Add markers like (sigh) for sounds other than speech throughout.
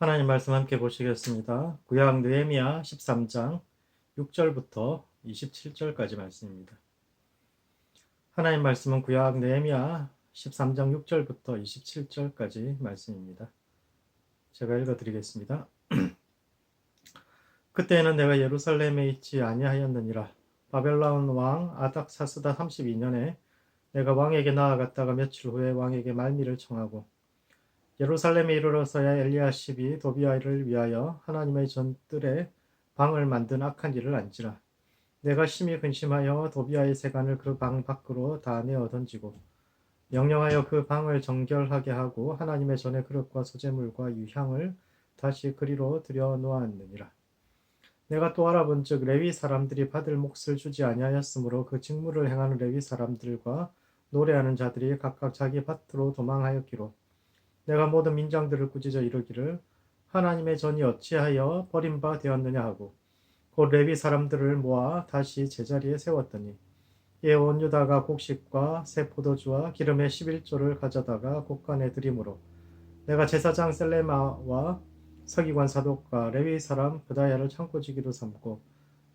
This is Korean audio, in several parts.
하나님 말씀 함께 보시겠습니다. 구약 느헤미야 13장 6절부터 27절까지 말씀입니다. 하나님 말씀은 구약 느헤미야 13장 6절부터 27절까지 말씀입니다. 제가 읽어 드리겠습니다. (clears throat) 그때에는 내가 예루살렘에 있지 아니하였느니라 바벨론 왕 아닥사스다 32년에 내가 왕에게 나아갔다가 며칠 후에 왕에게 말미를 청하고 예루살렘에 이르러서야 엘리야십이 도비아를 위하여 하나님의 전뜰에 방을 만든 악한 일을 안지라. 내가 심히 근심하여 도비아의 세간을 그 방 밖으로 다 내어 던지고 명령하여 그 방을 정결하게 하고 하나님의 전의 그릇과 소재물과 유향을 다시 그리로 들여 놓았느니라. 내가 또 알아본즉 레위 사람들이 받을 몫을 주지 아니하였으므로 그 직무를 행하는 레위 사람들과 노래하는 자들이 각각 자기 밭으로 도망하였기로 내가 모든 민장들을 꾸짖어 이르기를 하나님의 전이 어찌하여 버림바 되었느냐 하고 곧 레위 사람들을 모아 다시 제자리에 세웠더니 이에 온 유다가 곡식과 새 포도주와 기름의 11조를 가져다가 곡간에 드림으로 내가 제사장 셀레마와 서기관 사독과 레위 사람 부다야를 창고지기로 삼고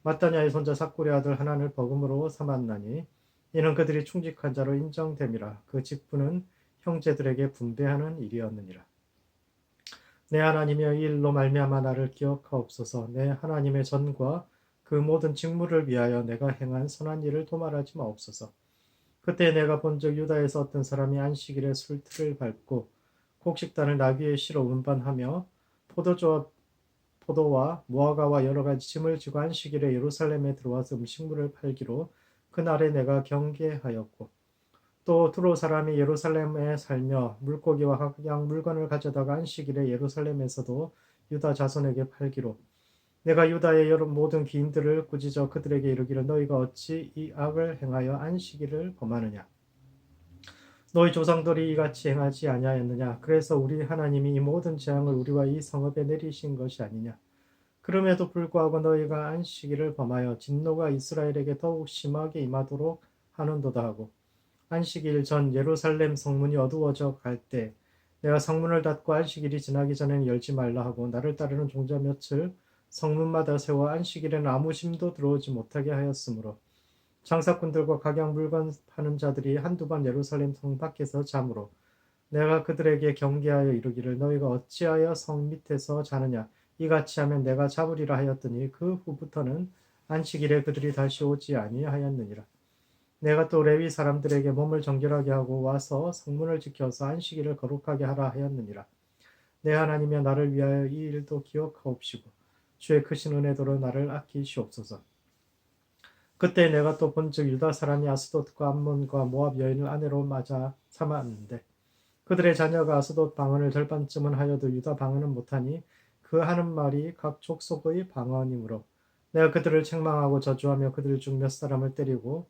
마따냐의 손자 사꾸리 아들 하나를 버금으로 삼았나니 이는 그들이 충직한 자로 인정됨이라. 그 직분은 형제들에게 분배하는 일이었느니라. 내 하나님의 일로 말미암아 나를 기억하옵소서. 내 하나님의 전과 그 모든 직무를 위하여 내가 행한 선한 일을 도말하지 마옵소서. 그때 내가 본적 유다에서 어떤 사람이 안식일에 술틀을 밟고 곡식단을 나귀에 실어 운반하며 포도주와 포도와 무화과와 여러 가지 짐을 지고 안식일에 예루살렘에 들어와서 음식물을 팔기로 그날에 내가 경계하였고 또 두로 사람이 예루살렘에 살며 물고기와 각양 물건을 가져다가 안식일에 예루살렘에서도 유다 자손에게 팔기로. 내가 유다의 여러 모든 귀인들을 꾸짖어 그들에게 이르기를 너희가 어찌 이 악을 행하여 안식일을 범하느냐? 너희 조상들이 이같이 행하지 아니하였느냐? 그래서 우리 하나님이 이 모든 재앙을 우리와 이 성읍에 내리신 것이 아니냐? 그럼에도 불구하고 너희가 안식일을 범하여 진노가 이스라엘에게 더욱 심하게 임하도록 하는도다 하고 안식일 전 예루살렘 성문이 어두워져 갈 때 내가 성문을 닫고 안식일이 지나기 전에는 열지 말라 하고 나를 따르는 종자 며칠 성문마다 세워 안식일에는 아무 짐도 들어오지 못하게 하였으므로 장사꾼들과 각양 물건 파는 자들이 한두 번 예루살렘 성 밖에서 잠으로 내가 그들에게 경계하여 이르기를 너희가 어찌하여 성 밑에서 자느냐? 이같이 하면 내가 잡으리라 하였더니 그 후부터는 안식일에 그들이 다시 오지 아니하였느니라 내가 또 레위 사람들에게 몸을 정결하게 하고 와서 성문을 지켜서 안식일을 거룩하게 하라 하였느니라. 내 하나님여 나를 위하여 이 일도 기억하옵시고 주의 크신 은혜도로 나를 아끼시옵소서. 그때 내가 또 본즉 유다 사람이 아스돗과 암몬과 모압 여인을 아내로 맞아 삼았는데 그들의 자녀가 아스돗 방언을 절반쯤은 하여도 유다 방언은 못하니 그 하는 말이 각 족속의 방언이므로 내가 그들을 책망하고 저주하며 그들 중 몇 사람을 때리고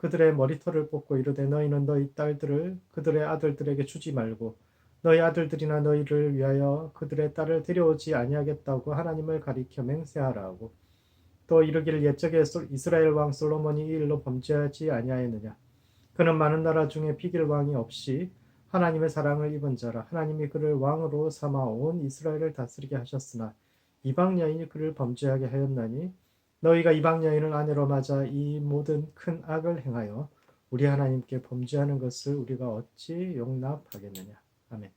그들의 머리털을 뽑고 이르되 너희는 너희 딸들을 그들의 아들들에게 주지 말고 너희 아들들이나 너희를 위하여 그들의 딸을 데려오지 아니하겠다고 하나님을 가리켜 맹세하라 하고. 또 이르기를 옛적에 이스라엘 왕 솔로몬이 이 일로 범죄하지 아니하였느냐? 그는 많은 나라 중에 비길 왕이 없이 하나님의 사랑을 입은 자라. 하나님이 그를 왕으로 삼아 온 이스라엘을 다스리게 하셨으나 이방 여인이 그를 범죄하게 하였나니 너희가 이방 여인을 아내로 맞아 이 모든 큰 악을 행하여 우리 하나님께 범죄하는 것을 우리가 어찌 용납하겠느냐. 아멘.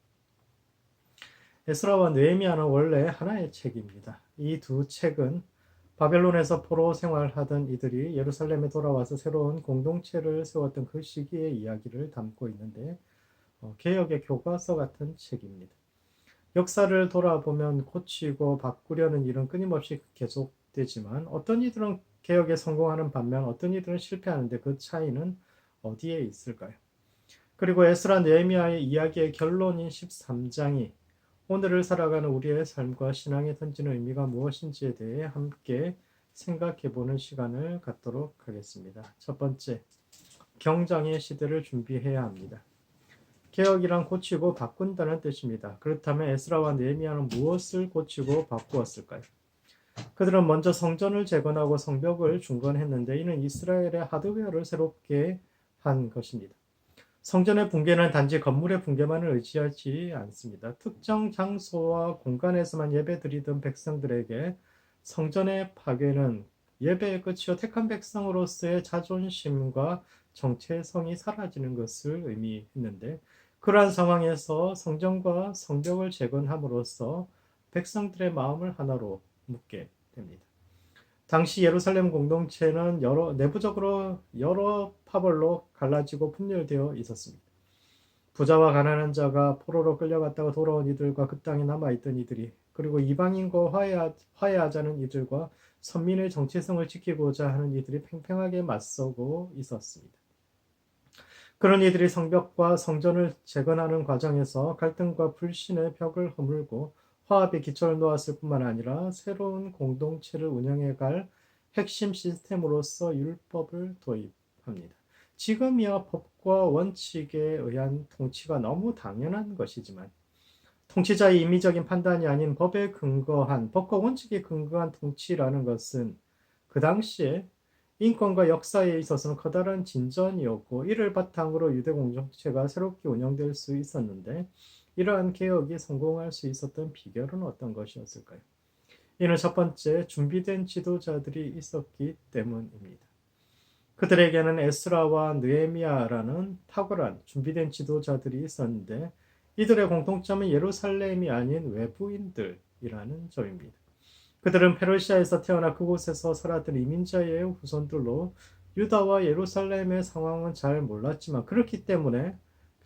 에스라와 느헤미야는 원래 하나의 책입니다. 이 두 책은 바벨론에서 포로 생활하던 이들이 예루살렘에 돌아와서 새로운 공동체를 세웠던 그 시기의 이야기를 담고 있는데 어, 개혁의 교과서 같은 책입니다. 역사를 돌아보면 고치고 바꾸려는 일은 끊임없이 계속 되지만 어떤 이들은 개혁에 성공하는 반면 어떤 이들은 실패하는데 그 차이는 어디에 있을까요? 그리고 에스라 네헤미야의 이야기의 결론인 13장이 오늘을 살아가는 우리의 삶과 신앙에 던지는 의미가 무엇인지에 대해 함께 생각해 보는 시간을 갖도록 하겠습니다. 첫 번째, 경장의 시대를 준비해야 합니다. 개혁이란 고치고 바꾼다는 뜻입니다. 그렇다면 에스라와 네헤미야는 무엇을 고치고 바꾸었을까요? 그들은 먼저 성전을 재건하고 성벽을 중건했는데 이는 이스라엘의 하드웨어를 새롭게 한 것입니다. 성전의 붕괴는 단지 건물의 붕괴만을 의지하지 않습니다. 특정 장소와 공간에서만 예배드리던 백성들에게 성전의 파괴는 예배의 끝이요 택한 백성으로서의 자존심과 정체성이 사라지는 것을 의미했는데 그러한 상황에서 성전과 성벽을 재건함으로써 백성들의 마음을 하나로 묶게 됩니다. 당시 예루살렘 공동체는 여러 내부적으로 여러 파벌로 갈라지고 분열되어 있었습니다. 부자와 가난한 자가 포로로 끌려갔다가 돌아온 이들과 그 땅에 남아 있던 이들이 그리고 이방인과 화해하, 화해하자는 이들과 선민의 정체성을 지키고자 하는 이들이 팽팽하게 맞서고 있었습니다. 그런 이들이 성벽과 성전을 재건하는 과정에서 갈등과 불신의 벽을 허물고 화합의 기초를 놓았을 뿐만 아니라 새로운 공동체를 운영해 갈 핵심 시스템으로서 율법을 도입합니다. 지금이야 법과 원칙에 의한 통치가 너무 당연한 것이지만 통치자의 임의적인 판단이 아닌 법에 근거한 법과 원칙에 근거한 통치라는 것은 그 당시에 인권과 역사에 있어서는 커다란 진전이었고 이를 바탕으로 유대 공동체가 새롭게 운영될 수 있었는데 이러한 개혁이 성공할 수 있었던 비결은 어떤 것이었을까요? 이는 첫 번째 준비된 지도자들이 있었기 때문입니다. 그들에게는 에스라와 느헤미야라는 탁월한 준비된 지도자들이 있었는데 이들의 공통점은 예루살렘이 아닌 외부인들이라는 점입니다. 그들은 페르시아에서 태어나 그곳에서 살았던 이민자의 후손들로 유다와 예루살렘의 상황은 잘 몰랐지만 그렇기 때문에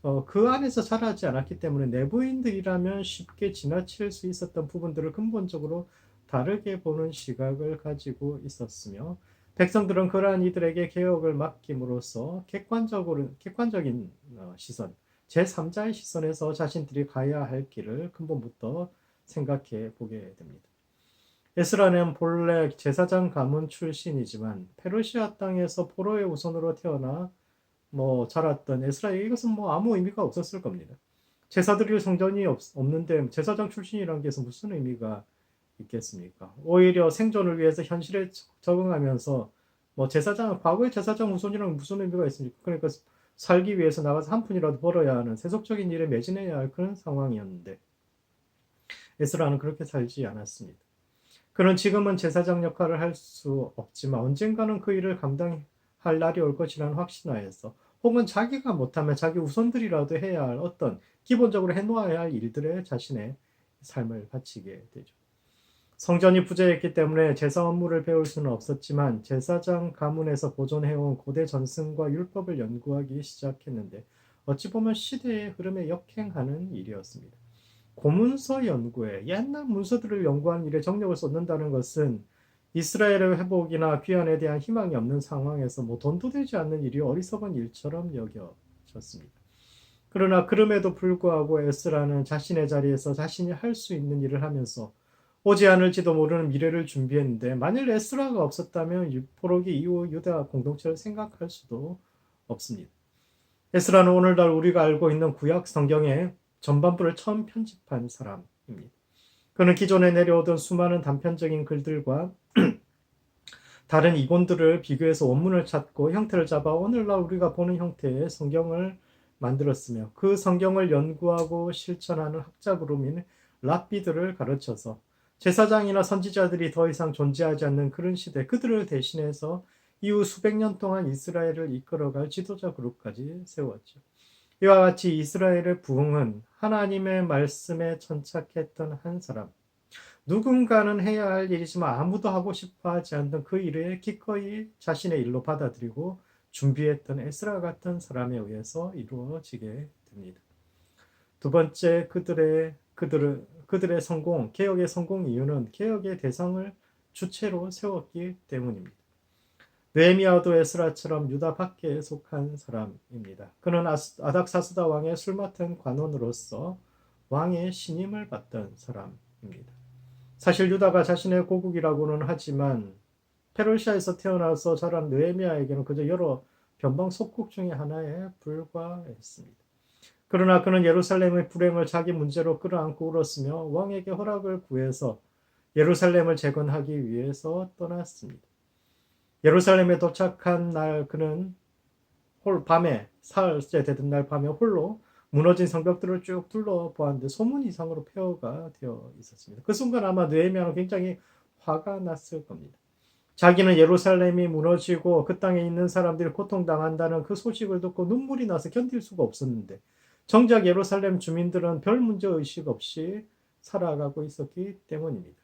어, 그 안에서 자라지 않았기 때문에 내부인들이라면 쉽게 지나칠 수 있었던 부분들을 근본적으로 다르게 보는 시각을 가지고 있었으며 백성들은 그러한 이들에게 개혁을 맡김으로써 객관적으로 객관적인 어, 시선, 제3자의 시선에서 자신들이 가야 할 길을 근본부터 생각해 보게 됩니다. 에스라는 본래 제사장 가문 출신이지만 페르시아 땅에서 포로의 우선으로 태어나 뭐 자랐던 에스라에게 이것은 뭐 아무 의미가 없었을 겁니다. 제사 드릴 성전이 없, 없는데 제사장 출신이라는 게 무슨 의미가 있겠습니까? 오히려 생존을 위해서 현실에 적응하면서 뭐 제사장 과거의 제사장 우선이랑 무슨 의미가 있습니까? 그러니까 살기 위해서 나가서 한 푼이라도 벌어야 하는 세속적인 일에 매진해야 할 그런 상황이었는데 에스라는 그렇게 살지 않았습니다. 그는 지금은 제사장 역할을 할 수 없지만 언젠가는 그 일을 감당 할 날이 올 것이라는 확신하에서 혹은 자기가 못하면 자기 우선들이라도 해야 할 어떤 기본적으로 해놓아야 할 일들에 자신의 삶을 바치게 되죠. 성전이 부재했기 때문에 제사 업무를 배울 수는 없었지만 제사장 가문에서 보존해온 고대 전승과 율법을 연구하기 시작했는데 어찌 보면 시대의 흐름에 역행하는 일이었습니다. 고문서 연구에 옛날 문서들을 연구하는 일에 정력을 쏟는다는 것은 이스라엘의 회복이나 귀환에 대한 희망이 없는 상황에서 뭐 돈도 되지 않는 일이 어리석은 일처럼 여겨졌습니다. 그러나 그럼에도 불구하고 에스라는 자신의 자리에서 자신이 할 수 있는 일을 하면서 오지 않을지도 모르는 미래를 준비했는데 만일 에스라가 없었다면 포로기 이후 유다 공동체를 생각할 수도 없습니다. 에스라는 오늘날 우리가 알고 있는 구약 성경의 전반부를 처음 편집한 사람입니다. 그는 기존에 내려오던 수많은 단편적인 글들과 (clears throat) 다른 이본들을 비교해서 원문을 찾고 형태를 잡아 오늘날 우리가 보는 형태의 성경을 만들었으며 그 성경을 연구하고 실천하는 학자 그룹인 랍비들을 가르쳐서 제사장이나 선지자들이 더 이상 존재하지 않는 그런 시대 그들을 대신해서 이후 수백 년 동안 이스라엘을 이끌어갈 지도자 그룹까지 세웠죠. 이와 같이 이스라엘의 부흥은 하나님의 말씀에 천착했던 한 사람, 누군가는 해야 할 일이지만 아무도 하고 싶어 하지 않던 그 일을 기꺼이 자신의 일로 받아들이고 준비했던 에스라 같은 사람에 의해서 이루어지게 됩니다. 두 번째 그들의 그들의 그들의 성공, 개혁의 성공 이유는 개혁의 대상을 주체로 세웠기 때문입니다. 느헤미야도 에스라처럼 유다 밖에 속한 사람입니다. 그는 아닥사스다 왕의 술 맡은 관원으로서 왕의 신임을 받던 사람입니다. 사실 유다가 자신의 고국이라고는 하지만 페르시아에서 태어나서 자란 느헤미야에게는 그저 여러 변방 속국 중의 하나에 불과했습니다. 그러나 그는 예루살렘의 불행을 자기 문제로 끌어안고 울었으며 왕에게 허락을 구해서 예루살렘을 재건하기 위해서 떠났습니다. 예루살렘에 도착한 날 그는 홀 밤에 사흘째 되던 날 밤에 홀로 무너진 성벽들을 쭉 둘러보았는데 소문 이상으로 폐허가 되어 있었습니다. 그 순간 아마 느헤미야는 굉장히 화가 났을 겁니다. 자기는 예루살렘이 무너지고 그 땅에 있는 사람들이 고통당한다는 그 소식을 듣고 눈물이 나서 견딜 수가 없었는데 정작 예루살렘 주민들은 별 문제 의식 없이 살아가고 있었기 때문입니다.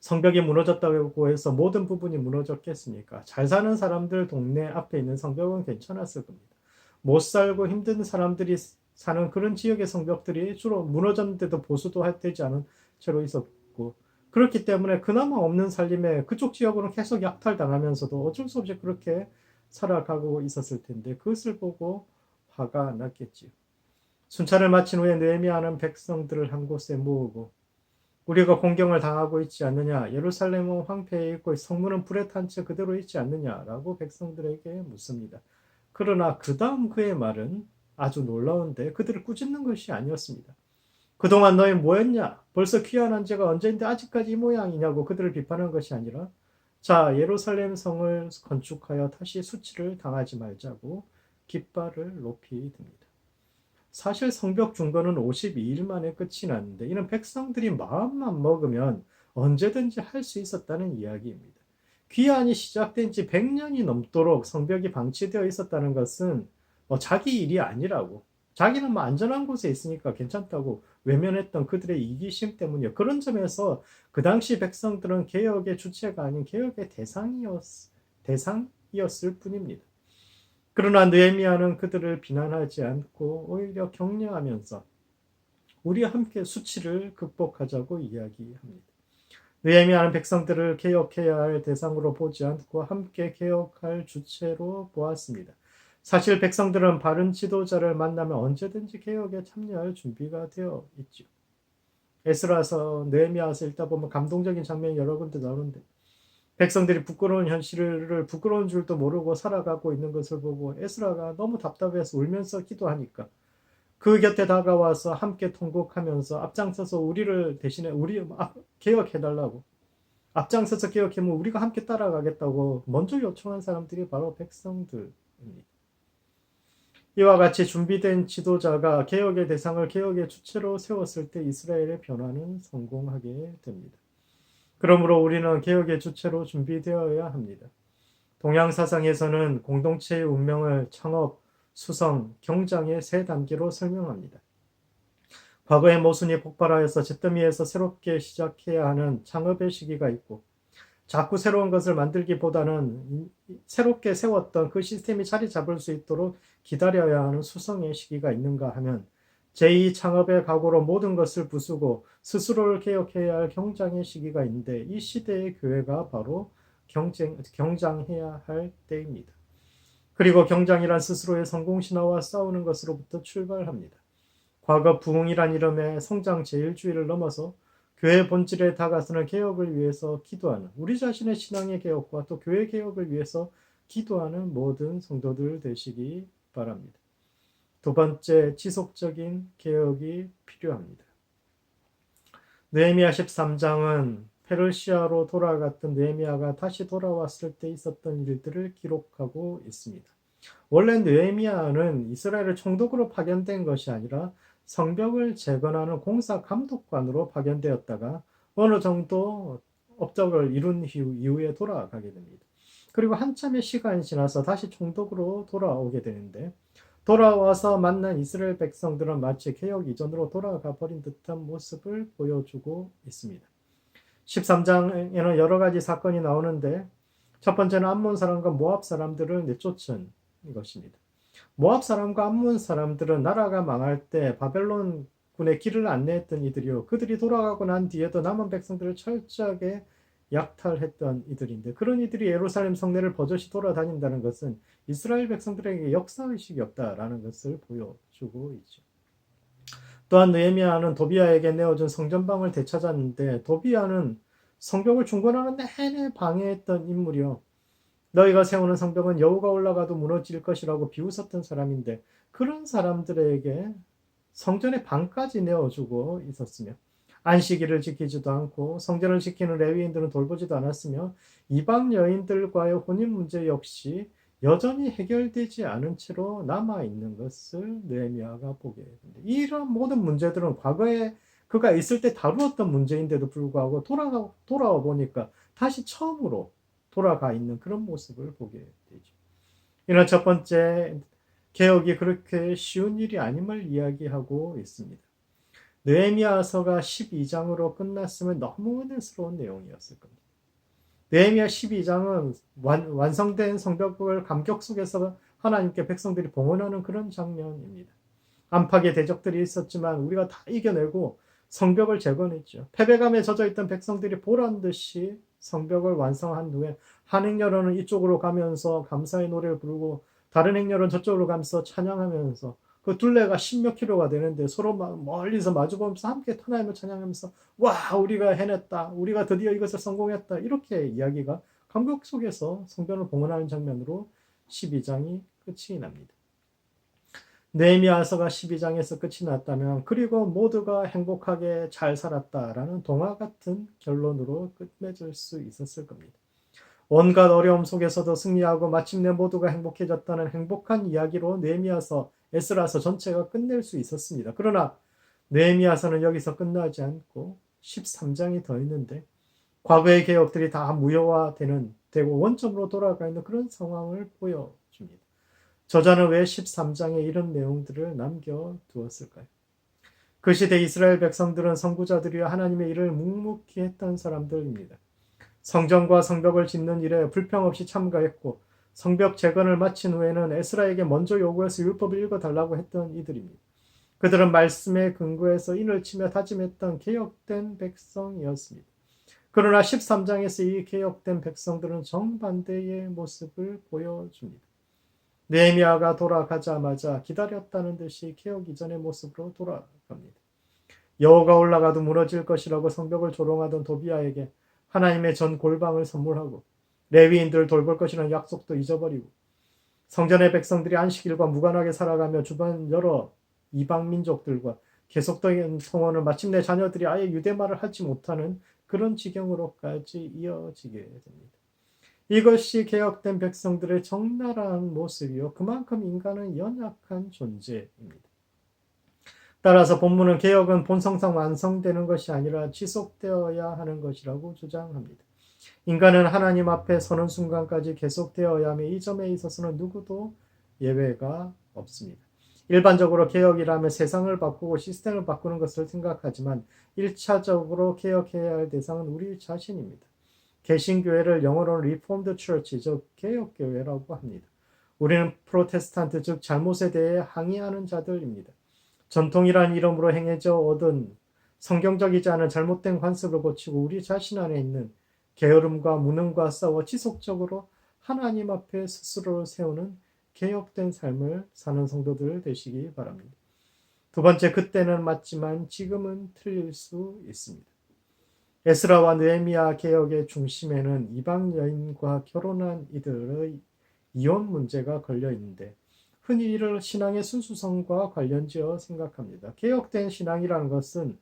성벽이 무너졌다고 해서 모든 부분이 무너졌겠습니까? 잘 사는 사람들 동네 앞에 있는 성벽은 괜찮았을 겁니다. 못 살고 힘든 사람들이 사는 그런 지역의 성벽들이 주로 무너졌는데도 보수도 되지 않은 채로 있었고 그렇기 때문에 그나마 없는 살림에 그쪽 지역으로는 계속 약탈당하면서도 어쩔 수 없이 그렇게 살아가고 있었을 텐데 그것을 보고 화가 났겠지요. 순찰을 마친 후에 느헤미야는 백성들을 한 곳에 모으고 우리가 공경을 당하고 있지 않느냐 예루살렘은 황폐해 있고 성문은 불에 탄 채 그대로 있지 않느냐라고 백성들에게 묻습니다. 그러나 그 다음 그의 말은 아주 놀라운데 그들을 꾸짖는 것이 아니었습니다. 그동안 너희 뭐였냐? 벌써 귀환한 지가 언제인데 아직까지 이 모양이냐고 그들을 비판한 것이 아니라 자 예루살렘 성을 건축하여 다시 수치를 당하지 말자고 깃발을 높이 듭니다. 사실 성벽 중건은 52일 만에 끝이 났는데 이는 백성들이 마음만 먹으면 언제든지 할 수 있었다는 이야기입니다. 귀환이 시작된 지 100년이 넘도록 성벽이 방치되어 있었다는 것은 뭐 자기 일이 아니라고 자기는 뭐 안전한 곳에 있으니까 괜찮다고 외면했던 그들의 이기심 때문이요. 그런 점에서 그 당시 백성들은 개혁의 주체가 아닌 개혁의 대상이었, 대상이었을 뿐입니다. 그러나 느헤미야는 그들을 비난하지 않고 오히려 격려하면서 우리 함께 수치를 극복하자고 이야기합니다. 느헤미야는 백성들을 개혁해야 할 대상으로 보지 않고 함께 개혁할 주체로 보았습니다. 사실 백성들은 바른 지도자를 만나면 언제든지 개혁에 참여할 준비가 되어 있죠. 에스라서 느헤미야서 읽다 보면 감동적인 장면이 여러 군데 나오는데 백성들이 부끄러운 현실을 부끄러운 줄도 모르고 살아가고 있는 것을 보고 에스라가 너무 답답해서 울면서 기도하니까 그 곁에 다가와서 함께 통곡하면서 앞장서서 우리를 대신에 우리 개혁해 달라고 앞장서서 개혁하면 우리가 함께 따라가겠다고 먼저 요청한 사람들이 바로 백성들입니다. 이와 같이 준비된 지도자가 개혁의 대상을 개혁의 주체로 세웠을 때 이스라엘의 변화는 성공하게 됩니다. 그러므로 우리는 개혁의 주체로 준비되어야 합니다. 동양 사상에서는 공동체의 운명을 창업, 수성, 경장의 세 단계로 설명합니다. 과거의 모순이 폭발하여서 잿더미에서 새롭게 시작해야 하는 창업의 시기가 있고 자꾸 새로운 것을 만들기보다는 새롭게 세웠던 그 시스템이 자리 잡을 수 있도록 기다려야 하는 수성의 시기가 있는가 하면 제2 창업의 각오로 모든 것을 부수고 스스로를 개혁해야 할 경장의 시기가 있는데 이 시대의 교회가 바로 경쟁, 경장해야 할 때입니다. 그리고 경장이란 스스로의 성공 신화와 싸우는 것으로부터 출발합니다. 과거 부흥이란 이름의 성장 제일주의를 넘어서 교회 본질에 다가서는 개혁을 위해서 기도하는 우리 자신의 신앙의 개혁과 또 교회 개혁을 위해서 기도하는 모든 성도들 되시기 바랍니다. 두 번째, 지속적인 개혁이 필요합니다. 느헤미야 13장은 페르시아로 돌아갔던 느헤미야가 다시 돌아왔을 때 있었던 일들을 기록하고 있습니다. 원래 느헤미야는 이스라엘을 총독으로 파견된 것이 아니라 성벽을 재건하는 공사 감독관으로 파견되었다가 어느 정도 업적을 이룬 이후에 돌아가게 됩니다. 그리고 한참의 시간이 지나서 다시 총독으로 돌아오게 되는데 돌아와서 만난 이스라엘 백성들은 마치 개혁 이전으로 돌아가 버린 듯한 모습을 보여주고 있습니다. 13장에는 여러 가지 사건이 나오는데 첫 번째는 암몬 사람과 모압 사람들을 내쫓은 것입니다. 모압 사람과 암몬 사람들은 나라가 망할 때 바벨론 군의 길을 안내했던 이들이요. 그들이 돌아가고 난 뒤에도 남은 백성들을 철저하게 약탈했던 이들인데 그런 이들이 예루살렘 성내를 버젓이 돌아다닌다는 것은 이스라엘 백성들에게 역사 의식이 없다라는 것을 보여주고 있죠. 또한 느헤미야는 도비아에게 내어준 성전방을 되찾았는데 도비아는 성벽을 중건하는 내내 방해했던 인물이요. 너희가 세우는 성벽은 여우가 올라가도 무너질 것이라고 비웃었던 사람인데 그런 사람들에게 성전의 방까지 내어주고 있었으며 안식일을 지키지도 않고 성전을 지키는 레위인들은 돌보지도 않았으며 이방 여인들과의 혼인 문제 역시 여전히 해결되지 않은 채로 남아 있는 것을 느헤미야가 보게 됩니다. 이런 모든 문제들은 과거에 그가 있을 때 다루었던 문제인데도 불구하고 돌아가 돌아와 보니까 다시 처음으로 돌아가 있는 그런 모습을 보게 되죠. 이런 첫 번째 개혁이 그렇게 쉬운 일이 아님을 이야기하고 있습니다. 느헤미야서가 12장으로 끝났으면 너무 은혜스러운 내용이었을 겁니다. 느헤미야 12장은 완, 완성된 성벽을 감격 속에서 하나님께 백성들이 봉헌하는 그런 장면입니다. 안팎의 대적들이 있었지만 우리가 다 이겨내고 성벽을 재건했죠. 패배감에 젖어 있던 백성들이 보란 듯이 성벽을 완성한 후에 한 행렬은 이쪽으로 가면서 감사의 노래를 부르고 다른 행렬은 저쪽으로 가면서 찬양하면서 그 둘레가 십몇 킬로가 되는데 서로 멀리서 마주보면서 함께 하나님을 찬양하면서 와 우리가 해냈다 우리가 드디어 이것을 성공했다 이렇게 이야기가 감격 속에서 성전을 봉헌하는 장면으로 12장이 끝이 납니다. 네미아서가 12장에서 끝이 났다면 그리고 모두가 행복하게 잘 살았다라는 동화 같은 결론으로 끝맺을 수 있었을 겁니다. 온갖 어려움 속에서도 승리하고 마침내 모두가 행복해졌다는 행복한 이야기로 네미아서 에스라서 전체가 끝낼 수 있었습니다. 그러나 네미아서는 여기서 끝나지 않고 13장이 더 있는데 과거의 개혁들이 다 무효화되는 되고 원점으로 돌아가 있는 그런 상황을 보여줍니다. 저자는 왜 13장에 이런 내용들을 남겨두었을까요? 그 시대 이스라엘 백성들은 선구자들이여 하나님의 일을 묵묵히 했던 사람들입니다. 성전과 성벽을 짓는 일에 불평 없이 참가했고 성벽 재건을 마친 후에는 에스라에게 먼저 요구해서 율법을 읽어달라고 했던 이들입니다. 그들은 말씀에 근거해서 인을 치며 다짐했던 개혁된 백성이었습니다. 그러나 13장에서 이 개혁된 백성들은 정반대의 모습을 보여줍니다. 네미아가 돌아가자마자 기다렸다는 듯이 개혁 이전의 모습으로 돌아갑니다. 여호가 올라가도 무너질 것이라고 성벽을 조롱하던 도비아에게 하나님의 전 골방을 선물하고 레위인들을 돌볼 것이라는 약속도 잊어버리고 성전의 백성들이 안식일과 무관하게 살아가며 주변 여러 이방 민족들과 계속적인 성원을 마침내 자녀들이 아예 유대말을 하지 못하는 그런 지경으로까지 이어지게 됩니다. 이것이 개혁된 백성들의 적나라한 모습이요. 그만큼 인간은 연약한 존재입니다. 따라서 본문은 개혁은 본성상 완성되는 것이 아니라 지속되어야 하는 것이라고 주장합니다. 인간은 하나님 앞에 서는 순간까지 계속되어야 하며 이 점에 있어서는 누구도 예외가 없습니다. 일반적으로 개혁이라면 세상을 바꾸고 시스템을 바꾸는 것을 생각하지만 1차적으로 개혁해야 할 대상은 우리 자신입니다. 개신교회를 영어로는 리폼드 처치, 즉 개혁교회라고 합니다. 우리는 프로테스탄트, 즉 잘못에 대해 항의하는 자들입니다. 전통이란 이름으로 행해져 얻은 성경적이지 않은 잘못된 관습을 고치고 우리 자신 안에 있는 게으름과 무능과 싸워 지속적으로 하나님 앞에 스스로를 세우는 개혁된 삶을 사는 성도들 되시기 바랍니다. 두 번째, 그때는 맞지만 지금은 틀릴 수 있습니다. 에스라와 느헤미야 개혁의 중심에는 이방 여인과 결혼한 이들의 이혼 문제가 걸려 있는데 흔히 이를 신앙의 순수성과 관련지어 생각합니다. 개혁된 신앙이라는 것은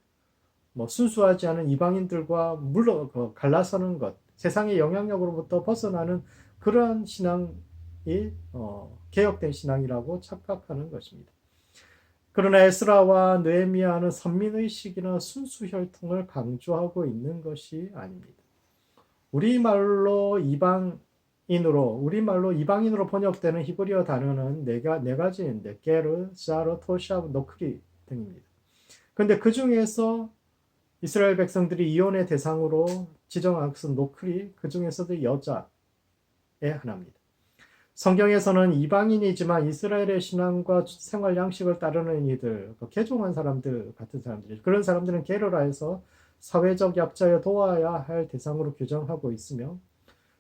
뭐 순수하지 않은 이방인들과 물러 그 갈라서는 것, 세상의 영향력으로부터 벗어나는 그러한 신앙이 어, 개혁된 신앙이라고 착각하는 것입니다. 그러나 에스라와 느헤미야는 선민의식이나 순수 혈통을 강조하고 있는 것이 아닙니다. 우리말로 이방인으로 우리말로 이방인으로 번역되는 히브리어 단어는 네, 네 가지인데 게르, 자르, 토샤브, 노크리 등입니다. 그런데 그 중에서 이스라엘 백성들이 이혼의 대상으로 지정한 것은 노크리, 그 중에서도 여자의 하나입니다. 성경에서는 이방인이지만 이스라엘의 신앙과 생활 양식을 따르는 이들, 그 개종한 사람들 같은 사람들, 그런 사람들은 게르라에서 사회적 약자여 도와야 할 대상으로 규정하고 있으며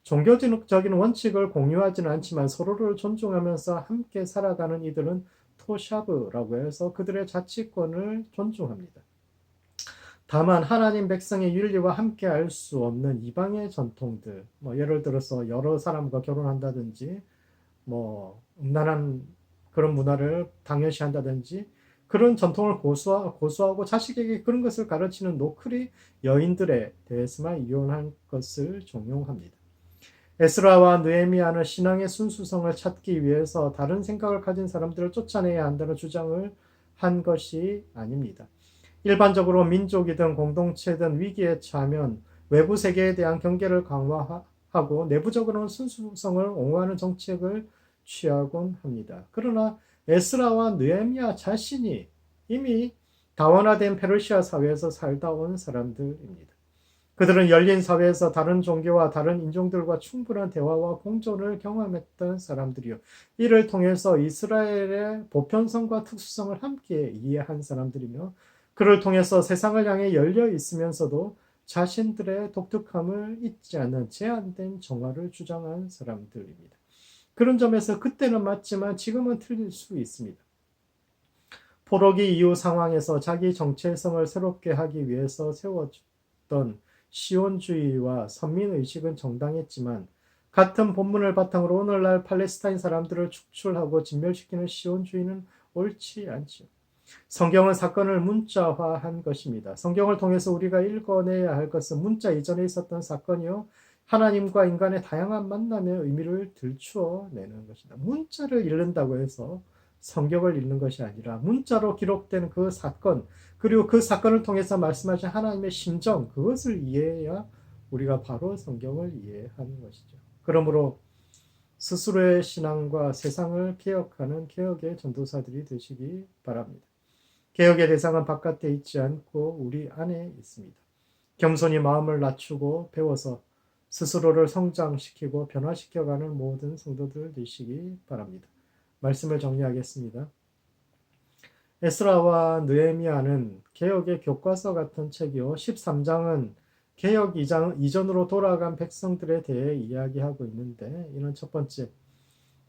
종교적인 원칙을 공유하지는 않지만 서로를 존중하면서 함께 살아가는 이들은 토샤브라고 해서 그들의 자치권을 존중합니다. 다만 하나님 백성의 윤리와 함께 할 수 없는 이방의 전통들, 뭐 예를 들어서 여러 사람과 결혼한다든지, 뭐 음란한 그런 문화를 당연시 한다든지, 그런 전통을 고수하, 고수하고 자식에게 그런 것을 가르치는 노크리 여인들에 대해서만 이혼한 것을 종용합니다. 에스라와 느헤미야는 신앙의 순수성을 찾기 위해서 다른 생각을 가진 사람들을 쫓아내야 한다는 주장을 한 것이 아닙니다. 일반적으로 민족이든 공동체든 위기에 처하면 외부 세계에 대한 경계를 강화하고 내부적으로는 순수성을 옹호하는 정책을 취하곤 합니다. 그러나 에스라와 느헤미야 자신이 이미 다원화된 페르시아 사회에서 살다 온 사람들입니다. 그들은 열린 사회에서 다른 종교와 다른 인종들과 충분한 대화와 공존을 경험했던 사람들이요. 이를 통해서 이스라엘의 보편성과 특수성을 함께 이해한 사람들이며 그를 통해서 세상을 향해 열려 있으면서도 자신들의 독특함을 잊지 않는 제한된 정화를 주장한 사람들입니다. 그런 점에서 그때는 맞지만 지금은 틀릴 수 있습니다. 포로기 이후 상황에서 자기 정체성을 새롭게 하기 위해서 세워졌던 시온주의와 선민의식은 정당했지만 같은 본문을 바탕으로 오늘날 팔레스타인 사람들을 축출하고 진멸시키는 시온주의는 옳지 않죠. 성경은 사건을 문자화한 것입니다. 성경을 통해서 우리가 읽어내야 할 것은 문자 이전에 있었던 사건이요. 하나님과 인간의 다양한 만남의 의미를 들추어 내는 것이다. 문자를 읽는다고 해서 성경을 읽는 것이 아니라 문자로 기록된 그 사건, 그리고 그 사건을 통해서 말씀하신 하나님의 심정, 그것을 이해해야 우리가 바로 성경을 이해하는 것이죠. 그러므로 스스로의 신앙과 세상을 개혁하는 개혁의 전도사들이 되시기 바랍니다. 개혁의 대상은 바깥에 있지 않고 우리 안에 있습니다. 겸손히 마음을 낮추고 배워서 스스로를 성장시키고 변화시켜가는 모든 성도들 되시기 바랍니다. 말씀을 정리하겠습니다. 에스라와 느헤미야는 개혁의 교과서 같은 책이요. 13장은 개혁 이전으로 돌아간 백성들에 대해 이야기하고 있는데 이는 첫 번째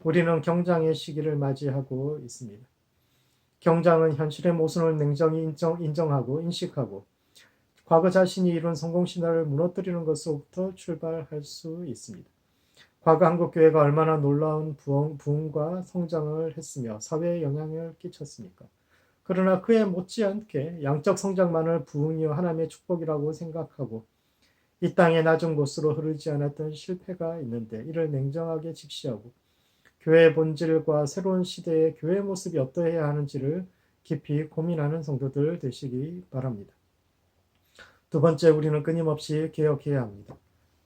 우리는 경장의 시기를 맞이하고 있습니다. 경장은 현실의 모순을 냉정히 인정, 인정하고 인식하고 과거 자신이 이룬 성공 신화를 무너뜨리는 것으로부터 출발할 수 있습니다. 과거 한국 교회가 얼마나 놀라운 부흥, 부흥과 성장을 했으며 사회에 영향을 끼쳤습니까? 그러나 그에 못지않게 양적 성장만을 부흥이요 하나님의 축복이라고 생각하고 이 땅의 낮은 곳으로 흐르지 않았던 실패가 있는데 이를 냉정하게 직시하고 교회의 본질과 새로운 시대의 교회 모습이 어떠해야 하는지를 깊이 고민하는 성도들 되시기 바랍니다. 두 번째, 우리는 끊임없이 개혁해야 합니다.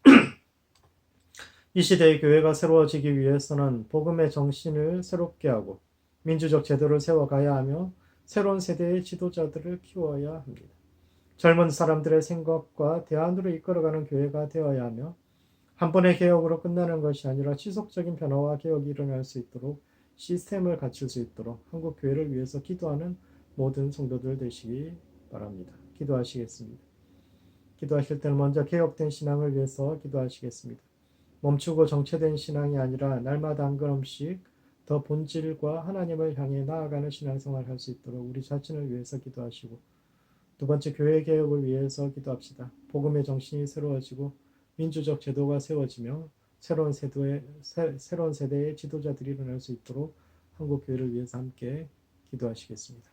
(clears throat) 이 시대의 교회가 새로워지기 위해서는 복음의 정신을 새롭게 하고 민주적 제도를 세워가야 하며 새로운 세대의 지도자들을 키워야 합니다. 젊은 사람들의 생각과 대안으로 이끌어가는 교회가 되어야 하며 한 번의 개혁으로 끝나는 것이 아니라 지속적인 변화와 개혁이 일어날 수 있도록 시스템을 갖출 수 있도록 한국 교회를 위해서 기도하는 모든 성도들 되시기 바랍니다. 기도하시겠습니다. 기도하실 때는 먼저 개혁된 신앙을 위해서 기도하시겠습니다. 멈추고 정체된 신앙이 아니라 날마다 한 걸음씩 더 본질과 하나님을 향해 나아가는 신앙생활을 할수 있도록 우리 자신을 위해서 기도하시고 두 번째 교회 개혁을 위해서 기도합시다. 복음의 정신이 새로워지고 민주적 제도가 세워지며 새로운 세도의 새, 새로운 세대의 지도자들이 일어날 수 있도록 한국 교회를 위해서 함께 기도하시겠습니다.